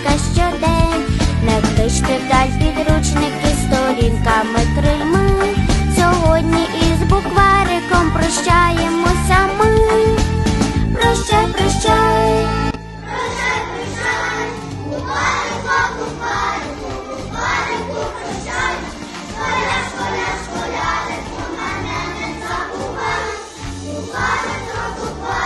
сторінка щодень, не пишти вдаль підручники сторінками Крими. Сьогодні із буквариком прощаємося ми. Прощай, прощай, прощай, прощай, букварику, букварику, букварику, прощай, школя, школя, школя, мене не забувай, букварику, букварику.